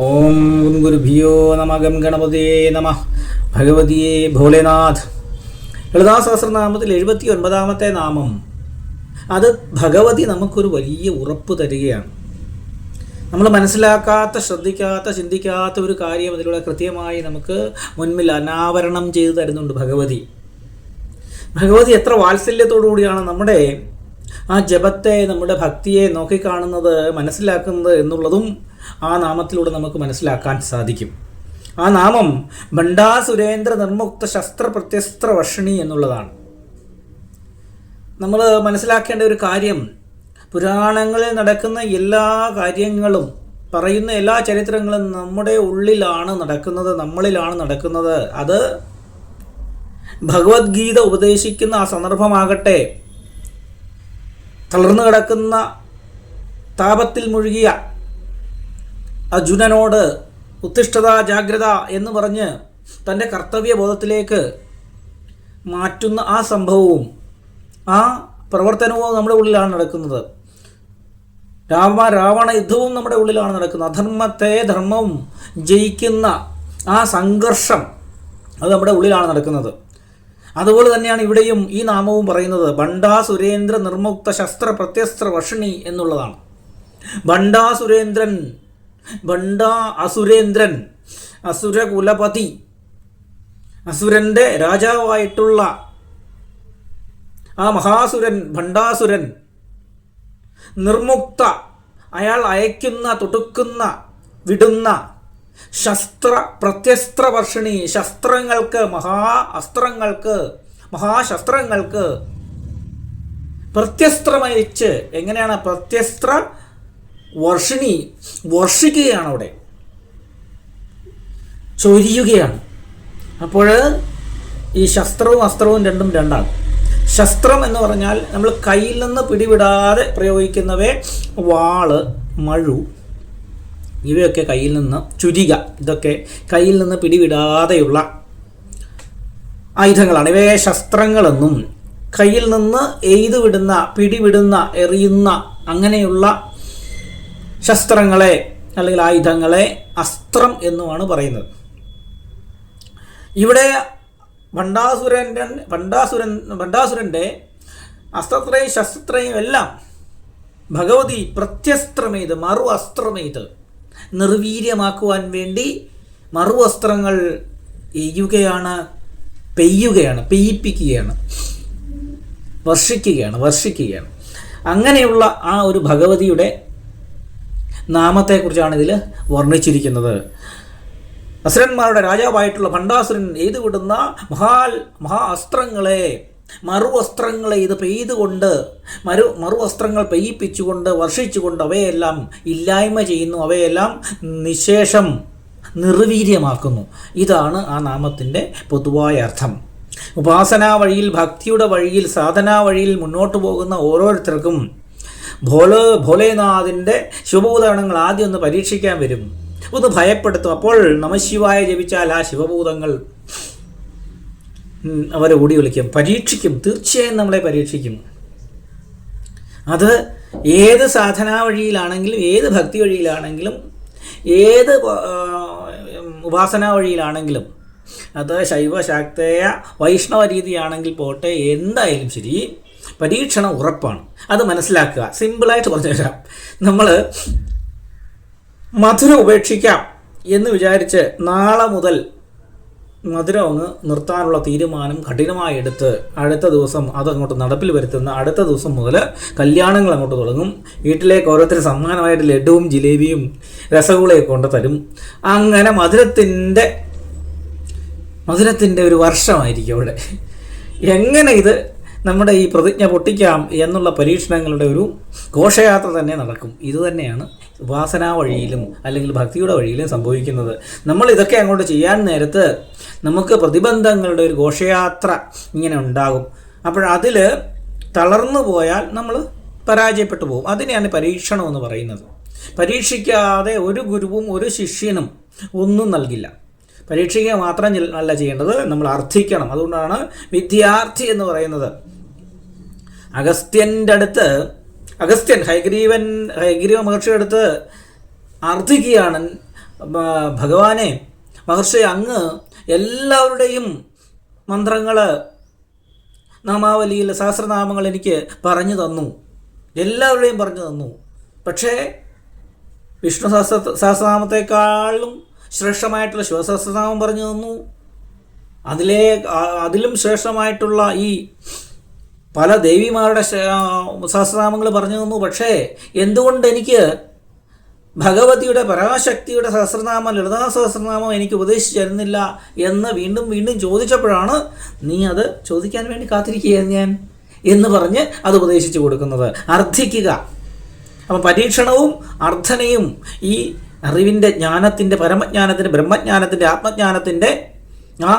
ഓം ഗുരുഭിയോ നമ ഗം ഗണപതിയേ നമ. ഭഗവതിയേ ഭോലേനാഥ്. ലളിതാ സഹസ്രനാമത്തിൽ എഴുപത്തി ഒൻപതാമത്തെ നാമം. അത് ഭഗവതി നമുക്കൊരു വലിയ ഉറപ്പ് തരികയാണ്. നമ്മൾ മനസ്സിലാക്കാത്ത ശ്രദ്ധിക്കാത്ത ചിന്തിക്കാത്ത ഒരു കാര്യം അതിലൂടെ കൃത്യമായി നമുക്ക് മുൻപിൽ അനാവരണം ചെയ്തു തരുന്നുണ്ട് ഭഗവതി. ഭഗവതി എത്ര വാത്സല്യത്തോടു കൂടിയാണ് നമ്മുടെ ആ ജപത്തെ നമ്മുടെ ഭക്തിയെ നോക്കിക്കാണുന്നത് മനസ്സിലാക്കുന്നത് എന്നുള്ളതും ആ നാമത്തിലൂടെ നമുക്ക് മനസ്സിലാക്കാൻ സാധിക്കും. ആ നാമം ബണ്ടാ സുരേന്ദ്ര നിർമുക്ത ശസ്ത്ര പ്രത്യസ്ത്ര വർഷിണി എന്നുള്ളതാണ്. നമ്മൾ മനസ്സിലാക്കേണ്ട ഒരു കാര്യം പുരാണങ്ങളിൽ നടക്കുന്ന എല്ലാ കാര്യങ്ങളും പറയുന്ന എല്ലാ ചരിത്രങ്ങളും നമ്മുടെ ഉള്ളിലാണ് നടക്കുന്നത് നമ്മളിലാണ് നടക്കുന്നത്. അത് ഭഗവത്ഗീത ഉപദേശിക്കുന്ന ആ സന്ദർഭമാകട്ടെ തളർന്നു കിടക്കുന്ന താപത്തിൽ മുഴുകിയ അർജുനനോട് ഉത്തിഷ്ഠത ജാഗ്രത എന്ന് പറഞ്ഞ് തന്റെ കർത്തവ്യബോധത്തിലേക്ക് മാറ്റുന്ന ആ സംഭവവും ആ പ്രവർത്തനവും നമ്മുടെ ഉള്ളിലാണ് നടക്കുന്നത്. രാമ രാവണ യുദ്ധവും നമ്മുടെ ഉള്ളിലാണ് നടക്കുന്നത്. അധർമ്മത്തെ ധർമ്മവും ജയിക്കുന്ന ആ സംഘർഷം അത് നമ്മുടെ ഉള്ളിലാണ് നടക്കുന്നത്. അതുപോലെ തന്നെയാണ് ഇവിടെയും ഈ നാമവും പറയുന്നത്. ബണ്ടാ സുരേന്ദ്ര നിർമുക്ത ശസ്ത്ര പ്രത്യസ്ത്ര വർഷിണി എന്നുള്ളതാണ്. ബണ്ടാ സുരേന്ദ്രൻ ബണ്ടാ അസുരേന്ദ്രൻ അസുരകുലപതി അസുരന്റെ രാജാവായിട്ടുള്ള ആ മഹാസുരൻ ഭണ്ഡാസുരൻ നിർമുക്ത അയാൾ അയക്കുന്ന തുടുക്കുന്ന വിടുന്ന ശസ്ത്ര പ്രത്യസ്ത്ര വർഷിണി ശസ്ത്രങ്ങൾക്ക് മഹാ അസ്ത്രങ്ങൾക്ക് മഹാശസ്ത്രങ്ങൾക്ക് പ്രത്യസ്ത്രമയച്ച് എങ്ങനെയാണ് പ്രത്യസ്ത്ര വർഷിണി വർഷിക്കുകയാണ് അവിടെ. ചൊരിയുകയാണ്. അപ്പോൾ ഈ ശസ്ത്രവും അസ്ത്രവും രണ്ടും രണ്ടാണ് ശസ്ത്രം എന്ന് പറഞ്ഞാൽ നമ്മൾ കയ്യിൽ നിന്ന് പിടിവിടാതെ പ്രയോഗിക്കുന്നവയെ വാൾ മഴു ഇവയൊക്കെ കയ്യിൽ നിന്ന് ചുരിക ഇതൊക്കെ കയ്യിൽ നിന്ന് പിടിവിടാതെയുള്ള ആയുധങ്ങളാണ്. ഇവയെ ശസ്ത്രങ്ങളെന്നും കയ്യിൽ നിന്ന് എയ്തുവിടുന്ന പിടിവിടുന്ന എറിയുന്ന അങ്ങനെയുള്ള ശസ്ത്രങ്ങളെ അല്ലെങ്കിൽ ആയുധങ്ങളെ അസ്ത്രം എന്നുമാണ് പറയുന്നത്. ഇവിടെ ഭണ്ഡാസുരന്റെ ഭണ്ഡാസുരൻ ഭണ്ഡാസുരന്റെ അസ്ത്രത്രയും ശസ്ത്രയും എല്ലാം ഭഗവതി പ്രത്യസ്ത്രമെയ്ത് മറു അസ്ത്രമെയ്ത് നിർവീര്യമാക്കുവാൻ വേണ്ടി മറു എയ്യുകയാണ് പെയ്യുകയാണ് പെയ്യിപ്പിക്കുകയാണ് വർഷിക്കുകയാണ് വർഷിക്കുകയാണ്. അങ്ങനെയുള്ള ആ ഒരു ഭഗവതിയുടെ നാമത്തെക്കുറിച്ചാണ് ഇതിൽ വർണിച്ചിരിക്കുന്നത്. അസുരന്മാരുടെ രാജാവായിട്ടുള്ള ഭണ്ഡാസുരൻ എയ്തു വിടുന്ന മഹാൽ മഹാ അസ്ത്രങ്ങളെ മറുവസ്ത്രങ്ങളെ ഇത് പെയ്തുകൊണ്ട് മറു മറുവസ്ത്രങ്ങൾ പെയ്യിപ്പിച്ചുകൊണ്ട് വർഷിച്ചുകൊണ്ട് അവയെല്ലാം ഇല്ലായ്മ ചെയ്യുന്നു. അവയെല്ലാം നിശേഷം നിർവീര്യമാക്കുന്നു. ഇതാണ് ആ നാമത്തിന്റെ പൊതുവായ അർത്ഥം. ഉപാസനാ വഴിയിൽ ഭക്തിയുടെ വഴിയിൽ സാധനാ വഴിയിൽ മുന്നോട്ട് പോകുന്ന ഓരോരുത്തർക്കും ഭോല ഭോലേനാഥിന്റെ ശിവഭൂതഗണങ്ങൾ ആദ്യം ഒന്ന് പരീക്ഷിക്കാൻ വരും. ഒന്ന് ഭയപ്പെടുത്തും. അപ്പോൾ നമശിവായ ജപിച്ചാൽ ആ ശിവഭൂതങ്ങൾ അവരെ ഓടി വിളിക്കും പരീക്ഷിക്കും. തീർച്ചയായും നമ്മളെ പരീക്ഷിക്കും. അത് ഏത് സാധനാ വഴിയിലാണെങ്കിലും ഏത് ഭക്തി വഴിയിലാണെങ്കിലും ഏത് ഉപാസനാ വഴിയിലാണെങ്കിലും അത് ശൈവ ശാക്തേയ വൈഷ്ണവ രീതിയാണെങ്കിൽ പോട്ടെ എന്തായാലും ശരി. പരീക്ഷണം ഉറപ്പാണ്. അത് മനസ്സിലാക്കുക. സിമ്പിളായിട്ട് പറഞ്ഞു തരാം നമ്മൾ മധുരം ഉപേക്ഷിക്കാം എന്ന് വിചാരിച്ച് നാളെ മുതൽ മധുരം അങ്ങ് നിർത്താനുള്ള തീരുമാനം കഠിനമായി എടുത്ത് അടുത്ത ദിവസം അതങ്ങോട്ട് നടപ്പിൽ വരുത്തുന്ന അടുത്ത ദിവസം മുതൽ കല്യാണങ്ങൾ അങ്ങോട്ട് തുടങ്ങും. വീട്ടിലേക്ക് ഓരോരുത്തർ സമ്മാനമായിട്ട് ലഡുവും ജിലേബിയും രസഗുളയൊക്കെ കൊണ്ട് തരും. അങ്ങനെ മധുരത്തിന്റെ മധുരത്തിന്റെ ഒരു വർഷമായിരിക്കും അവിടെ. എങ്ങനെ ഇത് നമ്മുടെ ഈ പ്രതിജ്ഞ പൊട്ടിക്കാം എന്നുള്ള പരീക്ഷണങ്ങളുടെ ഒരു ഘോഷയാത്ര തന്നെ നടക്കും. ഇതുതന്നെയാണ് ഉപാസനാ വഴിയിലും അല്ലെങ്കിൽ ഭക്തിയുടെ വഴിയിലും സംഭവിക്കുന്നത്. നമ്മൾ ഇതൊക്കെ അങ്ങോട്ട് ചെയ്യാൻ നേരത്ത് നമുക്ക് പ്രതിബന്ധങ്ങളുടെ ഒരു ഘോഷയാത്ര ഇങ്ങനെ ഉണ്ടാകും. അപ്പോഴതിൽ തളർന്നു പോയാൽ നമ്മൾ പരാജയപ്പെട്ടു പോകും. അതിനെയാണ് പരീക്ഷണം എന്ന് പറയുന്നത്. പരീക്ഷിക്കാതെ ഒരു ഗുരുവും ഒരു ശിഷ്യനും ഒന്നും നൽകില്ല. പരീക്ഷിക്കുക മാത്രം അല്ല ചെയ്യേണ്ടത് നമ്മൾ അർത്ഥിക്കണം. അതുകൊണ്ടാണ് വിദ്യാർത്ഥി എന്ന് പറയുന്നത്. അഗസ്ത്യന്റെ അടുത്ത് അഗസ്ത്യൻ ഹൈഗ്രീവൻ ഹൈഗ്രീവ മഹർഷിയുടെ അടുത്ത് അർത്ഥിക്കുകയാണ് ഭഗവാനെ മഹർഷി അങ്ങ് എല്ലാവരുടെയും മന്ത്രങ്ങൾ നാമാവലിയിൽ സഹസ്രനാമങ്ങൾ എനിക്ക് പറഞ്ഞു തന്നു. എല്ലാവരുടെയും പറഞ്ഞു തന്നു. പക്ഷേ വിഷ്ണു സഹസ്ര സഹസ്രനാമത്തെക്കാളും ശ്രേഷ്ഠമായിട്ടുള്ള ശിവസഹസ്രനാമം പറഞ്ഞു തന്നു. അതിലെ അതിലും ശ്രേഷ്ഠമായിട്ടുള്ള ഈ പല ദേവിമാരുടെ സഹസ്രനാമങ്ങൾ പറഞ്ഞു തന്നു. പക്ഷേ എന്തുകൊണ്ട് എനിക്ക് ഭഗവതിയുടെ പരാശക്തിയുടെ സഹസ്രനാമം ലളിതാ സഹസ്രനാമം എനിക്ക് ഉപദേശിച്ചു തരുന്നില്ല എന്ന് വീണ്ടും വീണ്ടും ചോദിച്ചപ്പോഴാണ് നീ അത് ചോദിക്കാൻ വേണ്ടി കാത്തിരിക്കുകയാണ് ഞാൻ എന്ന് പറഞ്ഞ് അത് ഉപദേശിച്ചു കൊടുക്കുന്നത്. അർത്ഥിക്കുക അപ്പം പരീക്ഷണവും അർത്ഥനയും ഈ അറിവിന്റെ ജ്ഞാനത്തിന്റെ പരമജ്ഞാനത്തിന്റെ ബ്രഹ്മജ്ഞാനത്തിന്റെ ആത്മജ്ഞാനത്തിന്റെ ആ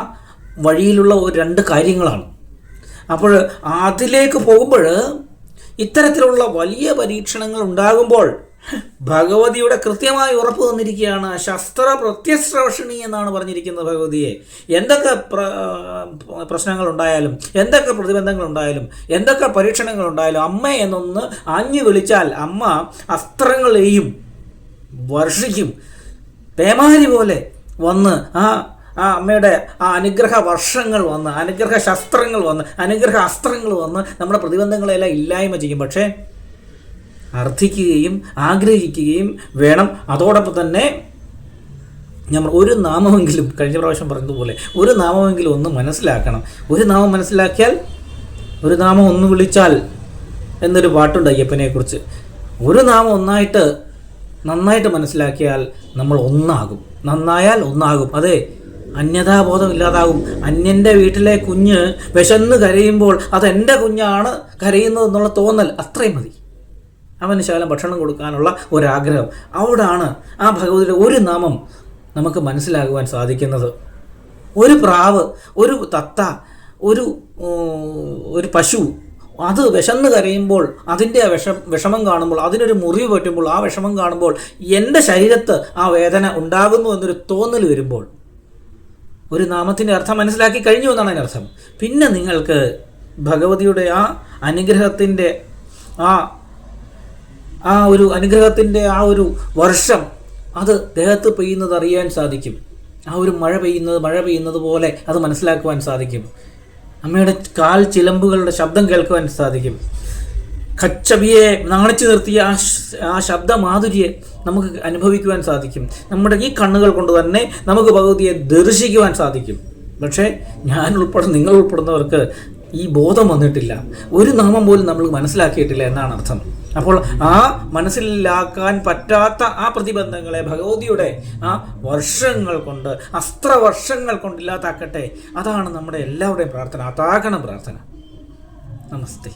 വഴിയിലുള്ള ഒരു രണ്ട് കാര്യങ്ങളാണ്. അപ്പോൾ അതിലേക്ക് പോകുമ്പോൾ ഇത്തരത്തിലുള്ള വലിയ പരീക്ഷണങ്ങൾ ഉണ്ടാകുമ്പോൾ ഭഗവതിയുടെ കൃത്യമായി ഉറപ്പ് തന്നിരിക്കുകയാണ്. ശസ്ത്ര പ്രത്യശ്രവഷണി എന്നാണ് പറഞ്ഞിരിക്കുന്നത് ഭഗവതിയെ. എന്തൊക്കെ പ്ര പ്രശ്നങ്ങൾ ഉണ്ടായാലും എന്തൊക്കെ പ്രതിബന്ധങ്ങൾ ഉണ്ടായാലും എന്തൊക്കെ പരീക്ഷണങ്ങൾ ഉണ്ടായാലും അമ്മ എന്നൊന്ന് ആഞ്ഞു വിളിച്ചാൽ അമ്മ അസ്ത്രങ്ങളെയും വർഷിക്കും. പേമാരി പോലെ വന്ന് ആ ആ അമ്മയുടെ ആ അനുഗ്രഹ വർഷങ്ങൾ വന്ന് അനുഗ്രഹ ശസ്ത്രങ്ങൾ വന്ന് അനുഗ്രഹ അസ്ത്രങ്ങൾ വന്ന് നമ്മുടെ പ്രതിബന്ധങ്ങളെല്ലാം ഇല്ലായ്മ ചെയ്യും. പക്ഷേ അർത്ഥിക്കുകയും ആഗ്രഹിക്കുകയും വേണം. അതോടൊപ്പം തന്നെ നമ്മൾ ഒരു നാമമെങ്കിലും കഴിഞ്ഞ പ്രാവശ്യം പറഞ്ഞതുപോലെ ഒരു നാമമെങ്കിലും ഒന്ന് മനസ്സിലാക്കണം. ഒരു നാമം മനസ്സിലാക്കിയാൽ ഒരു നാമം ഒന്ന് വിളിച്ചാൽ എന്നൊരു പാട്ടുണ്ട് അയ്യപ്പനെക്കുറിച്ച്. ഒരു നാമം ഒന്നായിട്ട് നന്നായിട്ട് മനസ്സിലാക്കിയാൽ നമ്മൾ ഒന്നാകും. നന്നായാൽ ഒന്നാകും. അതെ അന്യതാബോധം ഇല്ലാതാകും അന്യന്റെ വീട്ടിലെ കുഞ്ഞ് വിശന്ന് കരയുമ്പോൾ അത് എന്റെ കുഞ്ഞാണ് കരയുന്നത് എന്നുള്ള തോന്നൽ അത്രയും മതി. അവന് ശകലം ഭക്ഷണം കൊടുക്കാനുള്ള ഒരാഗ്രഹം. അവിടാണ് ആ ഭഗവതിയുടെ ഒരു നാമം നമുക്ക് മനസ്സിലാകുവാൻ സാധിക്കുന്നത്. ഒരു പ്രാവ് ഒരു തത്ത ഒരു ഒരു പശു അത് വിശന്ന് കരയുമ്പോൾ അതിന്റെ വിഷം വിഷമം കാണുമ്പോൾ അതിനൊരു മുറിവ് പറ്റുമ്പോൾ ആ വിഷമം കാണുമ്പോൾ എന്റെ ശരീരത്ത് ആ വേദന ഉണ്ടാകുന്നു എന്നൊരു തോന്നൽ വരുമ്പോൾ ഒരു നാമത്തിന്റെ അർത്ഥം മനസ്സിലാക്കി കഴിഞ്ഞു എന്നാണ് അതിന്റെ അർത്ഥം. പിന്നെ നിങ്ങൾക്ക് ഭഗവതിയുടെ ആ അനുഗ്രഹത്തിന്റെ ആ ആ ഒരു അനുഗ്രഹത്തിന്റെ ആ ഒരു വർഷം അത് ദേഹത്ത് പെയ്യുന്നത് അറിയാൻ സാധിക്കും. ആ ഒരു മഴ പെയ്യുന്നത് മഴ പെയ്യുന്നത് പോലെ അത് മനസ്സിലാക്കുവാൻ സാധിക്കും. അമ്മയുടെ കാൽ ചിലമ്പുകളുടെ ശബ്ദം കേൾക്കുവാൻ സാധിക്കും. കച്ചബിയെ നാണിച്ചു നിർത്തിയ ആ ആ ശബ്ദമാധുര്യെ നമുക്ക് അനുഭവിക്കുവാൻ സാധിക്കും. നമ്മുടെ ഈ കണ്ണുകൾ കൊണ്ട് തന്നെ നമുക്ക് ഭഗവതിയെ ദർശിക്കുവാൻ സാധിക്കും. പക്ഷേ ഞാൻ ഉൾപ്പെടെ നിങ്ങൾ ഉൾപ്പെടുന്നവർക്ക് ഈ ബോധം വന്നിട്ടില്ല. ഒരു നാമം പോലും നമ്മൾ മനസ്സിലാക്കിയിട്ടില്ല എന്നാണ് അർത്ഥം. അപ്പോൾ ആ മനസ്സിലാക്കാൻ പറ്റാത്ത ആ പ്രതിബന്ധങ്ങളെ ഭഗവതിയുടെ ആ വർഷങ്ങൾ കൊണ്ട് അസ്ത്രവർഷങ്ങൾ കൊണ്ട് കൊണ്ടില്ലാതാക്കട്ടെ അതാണ് നമ്മുടെ എല്ലാവരുടെയും പ്രാർത്ഥന അതാകണം പ്രാർത്ഥന. നമസ്തേ.